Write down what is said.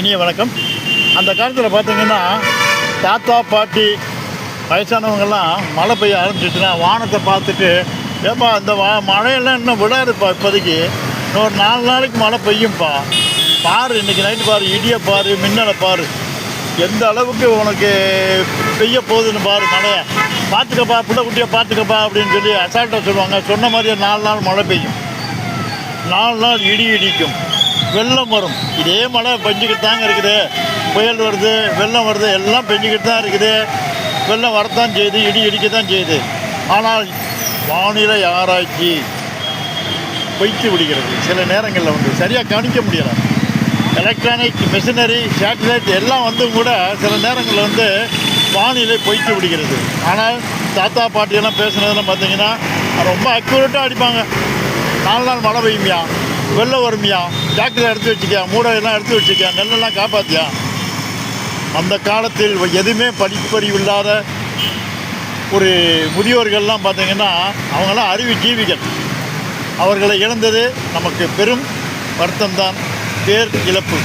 இனிய வணக்கம். அந்த காலத்தில் பார்த்தீங்கன்னா தாத்தா பாட்டி வயசானவங்கெல்லாம் மழை பெய்ய ஆரம்பிச்சிச்சுன்னா வானத்தை பார்த்துட்டு ஏப்பா இந்த வா மழையெல்லாம் இன்னும் விடாதுப்பா இப்போதைக்கு. இன்னொரு நாலு நாளைக்கு மழை பெய்யும்ப்பா பாரு இன்னைக்கு நைட்டு பாரு இடியை பாரு மின்னலை பாரு. எந்த அளவுக்கு உனக்கு பெய்ய போகுதுன்னு பாரு மழையை. பார்த்துக்கப்பா பிள்ளை குட்டியை பார்த்துக்கப்பா அப்படின்னு சொல்லி அசால்ட்டாக சொல்லுவாங்க. சொன்ன மாதிரியே நாலு நாள் மழை பெய்யும். நாலு நாள் இடி இடிக்கும். வெள்ளம் வரும். இதே மழை பெஞ்சிக்கிட்டு தாங்க இருக்குது. புயல் வருது வெள்ளம் வருது எல்லாம் பெஞ்சிக்கிட்டு தான் இருக்குது. வெள்ளம் வரத்தான் செய்யுது இடி இடிக்க தான் செய்யுது ஆனால் வானிலை ஆராய்ச்சி பொய்த்து விடுகிறது. சில நேரங்களில் வந்து சரியாக கவனிக்க முடியலை. எலக்ட்ரானிக் மிஷினரி சேட்டலைட் எல்லாம் வந்து கூட சில நேரங்களில் வந்து வானிலை பொய்த்து விடுகிறது. ஆனால் தாத்தா பாட்டியெல்லாம் பேசுனதெல்லாம் பார்த்தீங்கன்னா ரொம்ப அக்யூரேட்டாக அடிப்பாங்க. நாலு நாள் மழை பெய்யுமியா. வெள்ளம் வறுமையா? ஜாக்கிரதை எடுத்து வச்சுக்கியா? மூடையெல்லாம் எடுத்து வச்சுக்கியா? நெல்லெல்லாம் காப்பாத்தியா? அந்த காலத்தில் எதுவுமே படிப்பறிவு இல்லாத ஒரு முதியோர்கள்லாம் பார்த்தீங்கன்னா அவங்களாம் அறிவு ஜீவிகள். அவர்களை இழந்தது நமக்கு பெரும் வருத்தம்தான் பேர் இழப்பு.